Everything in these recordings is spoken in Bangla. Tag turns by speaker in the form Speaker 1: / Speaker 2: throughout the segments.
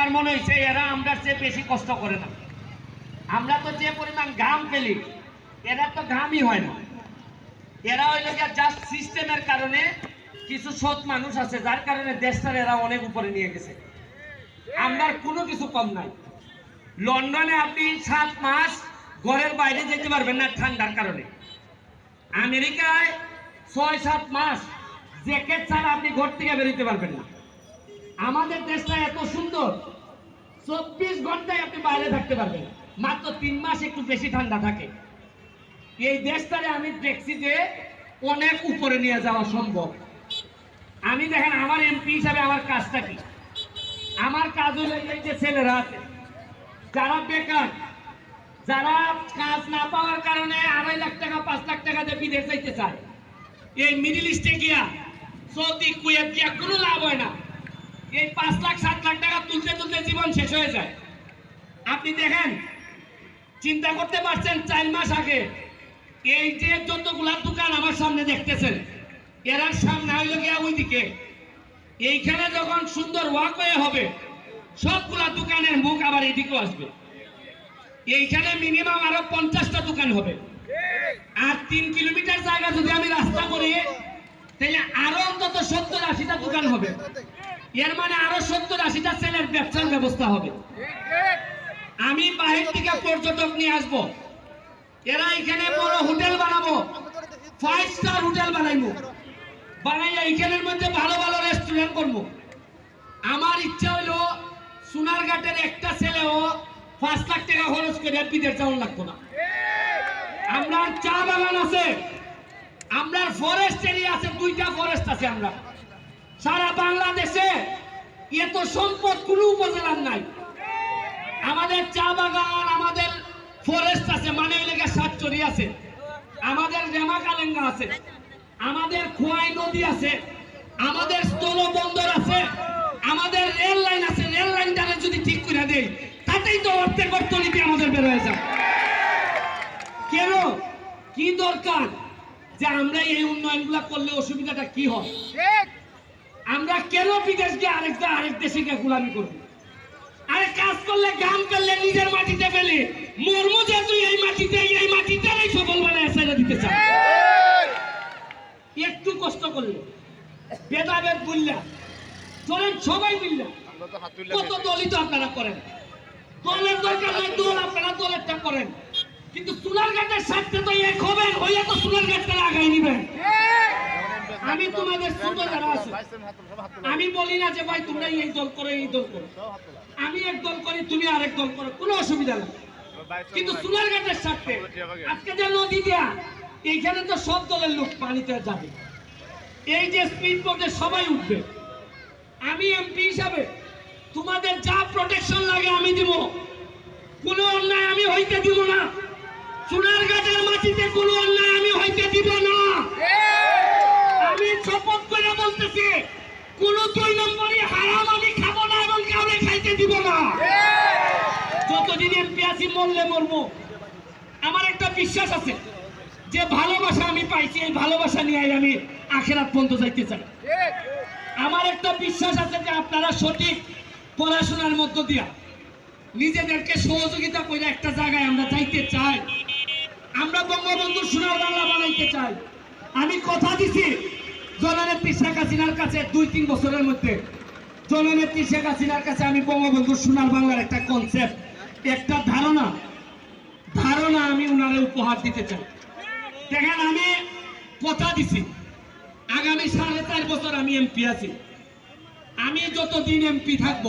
Speaker 1: আমার মনে হয়েছে, এরা আমরা চেয়ে বেশি কষ্ট করে না। আমরা তো যে পরিমাণ ঘাম ফেলি, এরা তো ঘামই হয় না। এরা হইল জাস্ট সিস্টেমের কারণে কিছু সৎ মানুষ আছে, যার কারণে দেশটার এরা অনেক উপরে নিয়ে গেছে। আমরা কোনো কিছু কম নাই। লন্ডনে আপনি সাত মাস ঘরের বাইরে যেতে পারবেন না ঠান্ডার কারণে। আমেরিকায় ছয় সাত মাস জ্যাকেট ছাড়া আপনি ঘর থেকে বেরোতে পারবেন না। আমাদের দেশটা এত সুন্দর, চব্বিশ ঘন্টায় আপনি বাইরে থাকতে পারবেন। মাত্র তিন মাস একটু বেশি ঠান্ডা থাকে। এই দেশটারে আমি দেখছি যে অনেক উপরে নিয়ে যাওয়া সম্ভব। আমি দেখেন, আমার এমপি হিসাবে আমার কাজটা কি? আমার কাজ হলো এই যে ছেলেরা আছে, যারা বেকার, যারা কাজ না পাওয়ার কারণে আড়াই লাখ টাকা, পাঁচ লাখ টাকা দিয়ে বিদেশ যাইতে চায়। এই মিডিল ইস্টে গিয়া সৌদি, কুয়েত গিয়া কোনো লাভ হয় না। এই পাঁচ লাখ, সাত লাখ টাকা তুলতে তুলতে জীবন শেষ হয়ে যায়। আপনি দেখেন, চিন্তা করতে পারছেন চার মাস আগে এই যে যতগুলা দোকান আমার সামনে দেখতেছেন এরার সামনে হইল গিয়া ওইদিকে। এইখানে যখন সুন্দর ওয়াকওয়ে হবে, সবগুলা দোকানের মুখ আবার এইদিকেও আসবে। এইখানে মিনিমাম আরও পঞ্চাশটা দোকান হবে। আর তিন কিলোমিটার জায়গা যদি আমি রাস্তা করি, তাহলে আরও অন্তত সত্তর আশিটা দোকান হবে। এর মানে আরও সত্তর আশিটা ছেলের ব্যবসার ব্যবস্থা হবে। আমি বাহির থেকে পর্যটক নিয়ে আসব। এরা এখানে বড় হোটেল বানাবো। ফাইভ স্টার হোটেল বানাইবো। বানাইয়া এখানের মধ্যে ভালো ভালো রেস্টুরেন্ট করব। আমার ইচ্ছা হইল সোনারঘাটের একটা ছেলেও পাঁচ লাখ টাকা খরচ করে বিদেশ যাওয়ার লাগতো না। আমরা চা বাগান আছে আমরা ফরেস্ট এরিয়া আছে, দুইটা ফরেস্ট আছে আমরা। সারা বাংলাদেশে এত সম্পদ কোনো উপজেলার নাই। আমাদের চা বাগান, আমাদের ফরেস্ট আছে মানে লেগে সাতচরি আছে। আমাদের রেমা কালেঙ্গা আছে। আমাদের খোয়াই নদী আছে। আমাদের স্থল বন্দর আছে। আমাদের রেল লাইন আছে। রেল লাইন লাইনটারে যদি ঠিক করে দেই, তাতেই তো অর্থের অর্থনীতি আমাদের বের হয়ে যাবে। কেন? কি দরকার? যে আমরা এই উন্নয়নগুলা করলে অসুবিধাটা কি হয়? আমরা কেন বিদেশ গিয়ে আরেক আরেক দেশে গিয়ে গোলামি করব? আরে কাজ করলে গাম করলে নিজের মাটিতে ফেলে। মর্ম যে তুই এই মাটিতে এই মাটিতে এই সফল বানায় ছেড়ে দিতে চাই একটু কষ্ট করলে ভেদাভেদ বুঝলা চলেন সবাই মিললা কত দলই তো আপনারা করেন? দলের দরকার নাই দল আপনারা দলেরটা করেন। কিন্তু সোনার ঘাটের সাথে তো এক হবেন হইয়া তো সোনার ঘাটটা আগাই নিবেন। আমি তোমাদের ছোট যারা আছে, আমি বলি না যে, ভাই, তোমরা এই দল করো, এই দল করো। আমি এক দল করি, তুমি আরেক দল করো, কোনো অসুবিধা নেই। কিন্তু সোনার ঘাটের সাথে আজকে যে নদী দেয়া, এইখানে তো সব দলের লোক পানিতে যাবে। এই যে স্পিড বোটে সবাই উঠবে। আমি এমপি হিসাবে তোমাদের যা প্রোটেকশন লাগে আমি দিব। কোনো অন্যায় আমি হইতে দিব না। সোনার গাছের মাটিতে কোনো অন্যায় আমি হইতে দিব না। বলতেছি, কোন দুই নম্বরই হারাম আমি খাব না এবং কাউকে খাইতে দিব না। যতদিন এমপি আছি মরলে মরবো। আমার একটা বিশ্বাস আছে, যে ভালোবাসা আমি পাইছি, এই ভালোবাসা নিয়ে আমি আখেরাত পর্যন্ত যাইতে চাই। আমার একটা বিশ্বাস আছে যে আপনারা সঠিক পড়াশোনার মধ্য দিয়া নিজেদেরকে সহযোগিতা করে একটা জায়গায় আমরা যাইতে চাই। আমরা বঙ্গবন্ধু সোনার বাংলা বানাইতে চাই। আমি কথা দিছি জননেত্রী শেখ হাসিনার কাছে দুই, তিন বছরের মধ্যে। জননেত্রী শেখ হাসিনার কাছে আমি বঙ্গবন্ধু সোনার বাংলার একটা কনসেপ্ট একটা ধারণা। ধারণা আমি উনারে উপহার দিতে চাই। দেখেন, আমি কথা দিছি। আগামী সাড়ে চার বছর আমি এমপি আছি। আমি যতদিন এমপি থাকব,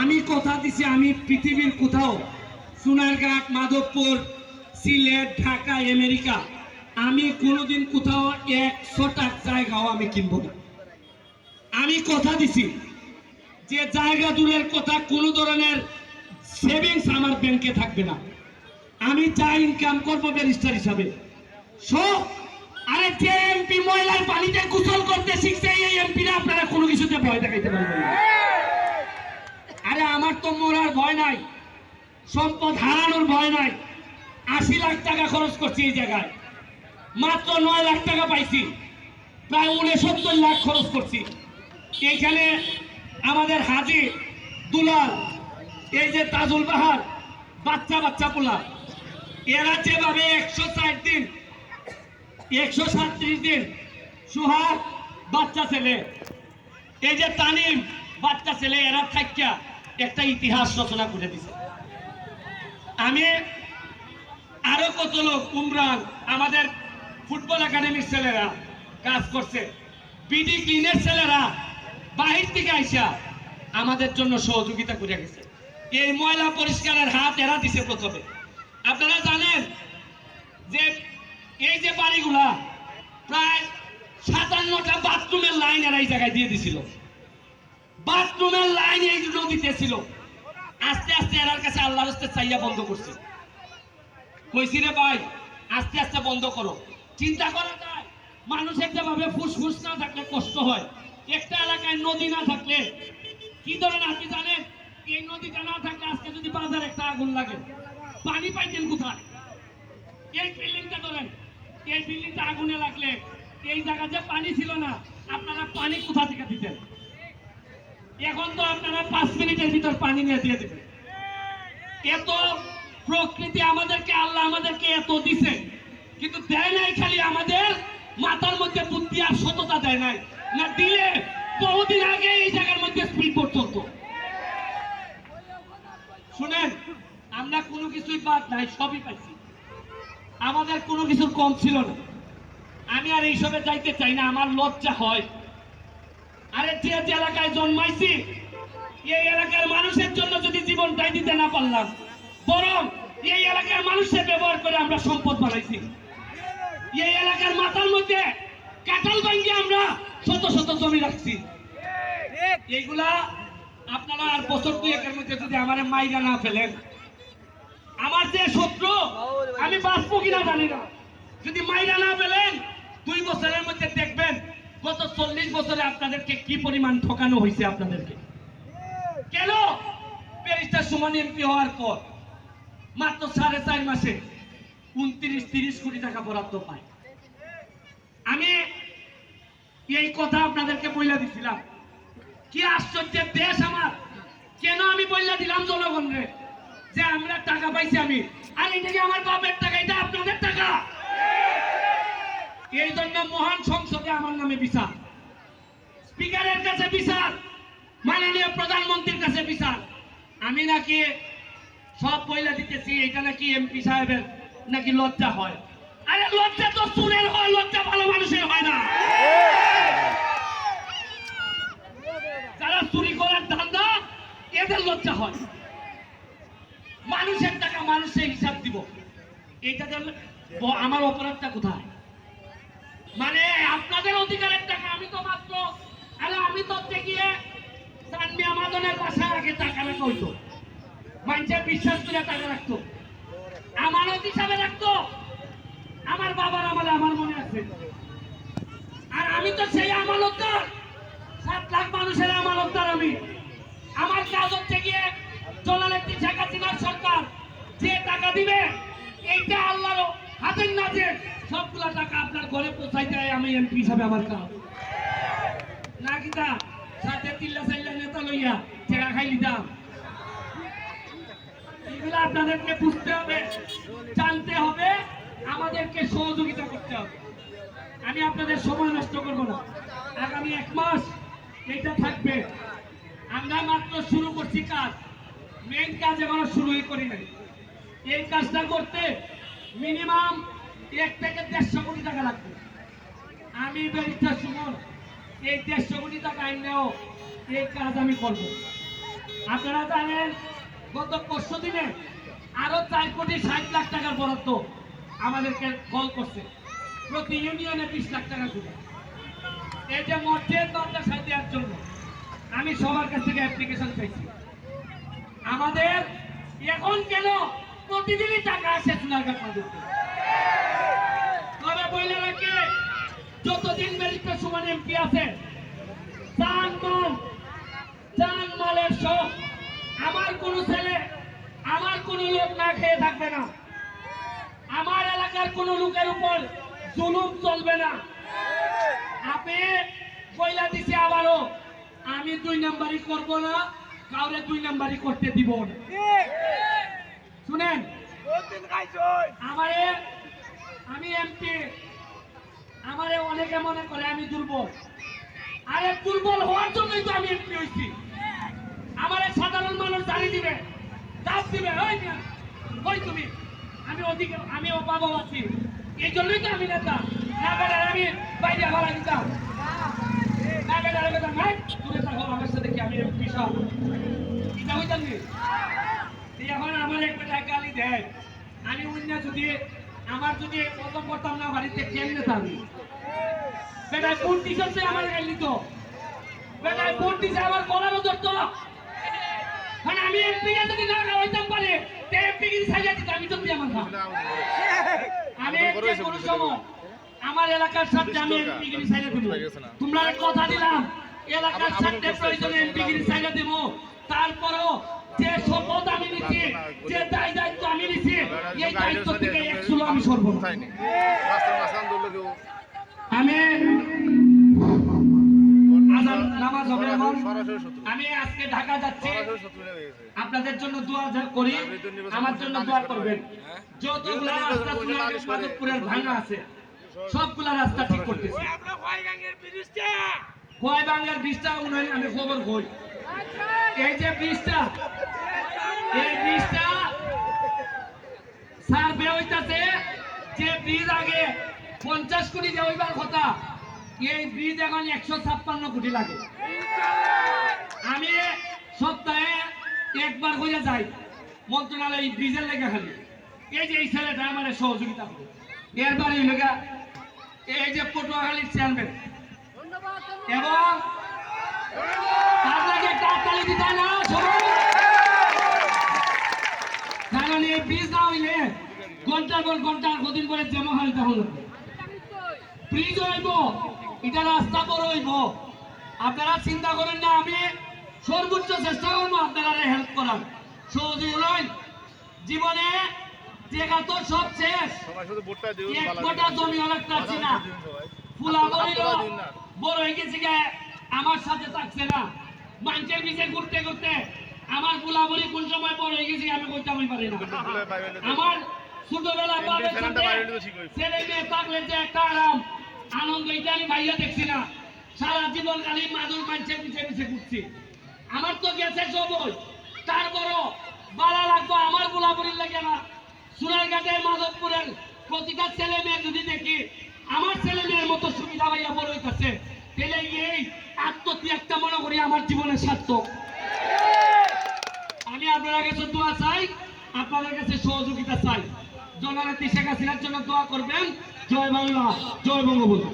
Speaker 1: আমি কথা দিছি, আমি পৃথিবীর কোথাও সোনারঘাট মাধবপুর, সিলেট, ঢাকা, আমেরিকা। আমি কোনোদিন কোথাও একশোটা জায়গাও আমি কিনবো না। আমি কথা দিছি যে জায়গা দূরের কথা কোনো ধরনের সেভিংস আমার ব্যাংকে থাকবে না। আমি যা ইনকাম করব ব্যারিস্টার হিসাবে। সব আরে যে এমপি ময়লার পানিতে গোসল করতে শিখছে এই এমপিরা আপনারা কোনো কিছুতে ভয় দেখাইতে পারবেন না। আরে আমার তো মরার ভয় নাই, সম্পদ হারানোর ভয় নাই। আশি লাখ টাকা খরচ করছি এই জায়গায়। মাত্র নয় লাখ টাকা পাইছি। প্রায় উনসত্তর লাখ খরচ করছি। এইখানে আমাদের হাজি দুলাল, এই যে তাজুল বাহার, বাচ্চা বাচ্চা পোলা, এরা যেভাবে একশো ষাট দিন, একশো সাতত্রিশ দিন সুহাগ বাচ্চা ছেলে, এই যে তানিম বাচ্চা ছেলে, এরা থাকিয়া একটা ইতিহাস রচনা করে দিছে। আমি আরও কত লোক উমরান, আমাদের ফুটবল একাডেমির ছেলেরা কাজ করছে। বিডি ক্লিনের ছেলেরা বাহির থেকে আইসা আমাদের জন্য সহযোগিতা করে গেছে। এই ময়লা পরিষ্কারের হাত এরা দিছে প্রথমে। আপনারা জানেন যে এই যে বাড়িগুলা প্রায় সাতান্নটা বাথরুমের লাইন এরা এই জায়গায় দিয়ে দিছিল। বাথরুমের লাইন এই নদীতে ছিল, আস্তে আস্তে এরার কাছে আল্লাহর চাইয়া বন্ধ করছে। কইছি রে ভাই, আস্তে আস্তে বন্ধ করো। চিন্তা করা যায়, মানুষের যেভাবে ফুসফুস না থাকলে কষ্ট হয়, একটা এলাকায় নদী না থাকলে কি ধরেন আপনি জানেন? এই নদীটা না থাকলে আজকে যদি বাজার একটা আগুন লাগে, পানি পাইতেন কোথায়? এই বিল্ডিংটা ধরেন, এই বিল্ডিংটা আগুনে লাগলে এই জায়গা যে পানি ছিল না, আপনারা পানি কোথা থেকে দিতেন? এখন তো আপনারা পাঁচ মিনিটের ভিতর পানি নিয়ে দিয়ে দেবেন। এত প্রকৃতি আমাদেরকে, আল্লাহ আমাদেরকে এত দিছে। কিন্তু দেয় নাই খালি আমাদের। মাথার মধ্যে বুদ্ধি আর সততা দেয় নাই। না দিলে বহুদিন আগে এই জায়গার মধ্যে স্পিড বোট চলতো শুনেন, আমরা কোনো কিছুই বাদ নাই, সবই পাইছি। আমাদের কোনো কিছুর কম ছিল না। আমি আর এইসবে যাইতে চাই না, আমার লজ্জা হয়। আরে যে যে এলাকায় জন্মাইছি, এই এলাকার মানুষের জন্য যদি জীবনটাই দিতে না পারলাম, বরং এই এলাকার মানুষের ব্যবহার করে আমরা সম্পদ বানাইছি। এই এলাকার মাথার মধ্যে কাঁঠাল ভাঙ্গি আমরা শত শত জমি রাখছি। এইগুলা আপনারা আর বছর দুয়েকের মধ্যে যদি আমার মাইরা না ফেলেন। আমার যে শত্রু, আমি বাঁচবো কিনা জানি না। যদি মাইরা না পেলেন দুই বছরের মধ্যে দেখবেন গত চল্লিশ বছরে আপনাদেরকে কি পরিমাণ ঠকানো হয়েছে আপনাদেরকে। কেন? ব্যারিস্টার সুমন এমপি হওয়ার পর। মাত্র সাড়ে চার মাসে উনত্রিশ, তিরিশ কোটি টাকা বরাদ্দ পায়। আমি এই কথা আপনাদেরকে বইলা দিছিলাম। কি আশ্চর্যের দেশ আমার। কেন আমি বইলা দিলাম জনগণরে যে আমরা টাকা পাইছি আমি। আর এটা কি আমার বাপের টাকা? এটা আপনাদের টাকা। এই জন্য মহান সংসদে আমার নামে বিচার। স্পিকারের কাছে বিচার। মাননীয় প্রধানমন্ত্রীর কাছে বিচার। আমি নাকি সব বইলা দিতেছি এটা নাকি এমপি সাহেবের নাকি লজ্জা হয়? আরে লজ্জা তো চুরের হয়, লজ্জা ভালো মানুষের হয় না। যারা চুরি করার ধান্দা, এদের লজ্জা হয়। মানুষের টাকা মানুষের হিসাব দিব। জন্য আমার অপরাধটা কোথায়? মানে আপনাদের অধিকারের টাকা, আমি তো মাত্র, আরে আমি তো গিয়ে চানমি আমাজনের বাসায় আগে টাকা রাখা হইতো। মানুষের বিশ্বাস করে টাকা রাখতো। আমানত হিসাবে রাখতো আমার বাবার আমলে আমার মনে আছে। আর আমি তো সেই আমানতদার। সাত লাখ মানুষের আমানতদার আমি। আমার কাজ হচ্ছে গিয়ে জননেত্রী শেখ হাসিনার সরকার যে টাকা দিবে, এইটা আল্লাহর হাতের নাজে সবগুলা টাকা আপনার ঘরে পৌঁছাই দেয় আমি এমপি হিসাবে আমার কাজ। না কিতা সাথে তিল্লা চাইলা নেতা লইয়া টাকা খাই দিতাম এগুলো আপনাদেরকে বুঝতে হবে, জানতে হবে, আমাদেরকে সহযোগিতা করতে হবে। আমি আপনাদের সময় নষ্ট করব না। আগামী এক মাস এটা থাকবে। আমরা মাত্র শুরু করছি কাজ। মেইন কাজ এখনও শুরুই করি নাই। এই কাজটা করতে মিনিমাম এক থেকে দেড়শো কোটি টাকা লাগবে। আমি ব্যারিস্টার সুমন, এই দেড়শো কোটি টাকা আইনেও এই কাজ আমি করব। আপনারা জানেন গত পরশু দিনে আরও চার কোটি ষাট লাখ টাকার বরাদ্দ আমাদেরকে কল করছে। প্রতি ইউনিয়নে বিশ লাখ টাকা করে। এই যে মসজিদ মাদ্রাসা দেওয়ার জন্য আমি সবার কাছ থেকে অ্যাপ্লিকেশন চাইছি। আমাদের এখন কেন প্রতিদিনই টাকা আসে সোনারগাঁ প্রযুক্তি তবে বইলে রাখি, যতদিন ব্যারিস্টার সুমন এমপি আছে চান মাল চান মালের শখ আমার কোনো ছেলে, আমার কোনো লোক না খেয়ে থাকবে না। আমার এলাকার কোন লোকের উপর জুলুম চলবে না। আপনি কইলা দিছে আবারও আমি দুই নাম্বারই করব না, কাউরে দুই নাম্বারই করতে দিব না। শুনেন, আমারে, আমি এমপি আমারে অনেকে মনে করে আমি দুর্বল। আরে দুর্বল হওয়ার জন্যই তো আমি এমপি হয়েছি আমারে সাধারণ মানুষ জানিয়ে দিবে। চাপ দিবে ওই ওই তুমি। আমি ওদিকে আমি অভাবও আছি। এই জন্যই তো আমি নেতা। না বেড়া আমি বাইরে ভাড়া দিতাম। না বেড়া আমি "হেই, তুমি আমার সাথে কি আমি এটা হইতাম এখন আমার এক বেটা গালি দেয়। আমি অন্য যদি আমার যদি প্রথম করতাম না বাড়িতে কেমনে থাকবি বেটায় কোন টিচারছে আমার গালি তো বেটায় কোন টিচার আমার গলারও ধরতো মানে আমি এমপি যদি না হইতাম পারে। তে এমপি কি সাজা দিতে আমি তো দিয়ে আমার ভাব। আমি একটা কোনো সময়। আমার এলাকার সাথে আমি এমপি গিরি সাইডে দিব তোমরা কথা দিলাম এলাকার সাথে প্রয়োজনে এমপি গিরি সাইডে দিব তারপরও যে শপথ আমি নিচ্ছি যে দায় দায়িত্ব আমি নিচ্ছি এই দায়িত্ব থেকে একশো আমি সরব। আমি আজকে ঢাকা যাচ্ছি। আপনাদের জন্য দোয়া যা করি আমার জন্য দোয়া করবেন। যতগুলা রাস্তা মাধবপুরের ভাঙা আছে সবগুলা রাস্তা ঠিক করতেছি। কয় বাংলার ব্রিজটা উন্নয়ন আমি খবর কই। এই যে ব্রিজটা এই ব্রিজটা সার্ভে হইতাছে যে ব্রিজ আগে পঞ্চাশ কোটি যে হইবার কথা এই ব্রিজ এখন একশো ছাপ্পান্ন কোটি লাগে। আমি সপ্তাহে একবার হয়ে যাই। মন্ত্রণালয় ব্রিজের লেগে খালি। এই যে এই ছেলেটা আমার সহযোগিতা করে। এর বাড়ি লেগা এই যে পটুয়াখালীর চেয়ারম্যান এবং ব্রিজ পর ঘণ্টা হইব, এটা রাস্তা আপনারা চিন্তা করেন না, আমি সর্বোচ্চ চেষ্টা করব আপনারা হেল্প করার। সহযোগী নয় জীবনে টেকা তো সব শেষ। এক কোটা জমি অনেক পাচ্ছি না। ফুলা বলিল বড় হয়ে গেছে আমার সাথে থাকছে না। মানুষের পিছে ঘুরতে ঘুরতে আমার ফুলা বলি কোন সময় বড় হয়ে গেছে আমি কইতে আমি পারি না। আমার ছোটবেলা বাবার ছেলে মেয়ে থাকলে যে একটা আরাম। আনন্দ এটা আমি ভাইয়া দেখছি না। সারা জীবন খালি মাদুর মানুষের পিছে পিছে ঘুরছি। আমার তো গেছে সবই তারপরও বালা লাগবে আমার গোলাপুরির লাগে না। সোনারঘাটের মাধবপুরের প্রতিটা ছেলে মেয়ে যদি দেখি আমার ছেলে মেয়ের মতো সুবিধা ভাইয়া বড় হইতেছে, তাহলে এই আত্মত্যাগটা মনে করি আমার জীবনের সার্থক। আমি আপনার কাছে দোয়া চাই, আপনাদের কাছে সহযোগিতা চাই। জননেত্রী শেখ হাসিনার জন্য দোয়া করবেন। জয় বাংলা, জয় বঙ্গবন্ধু।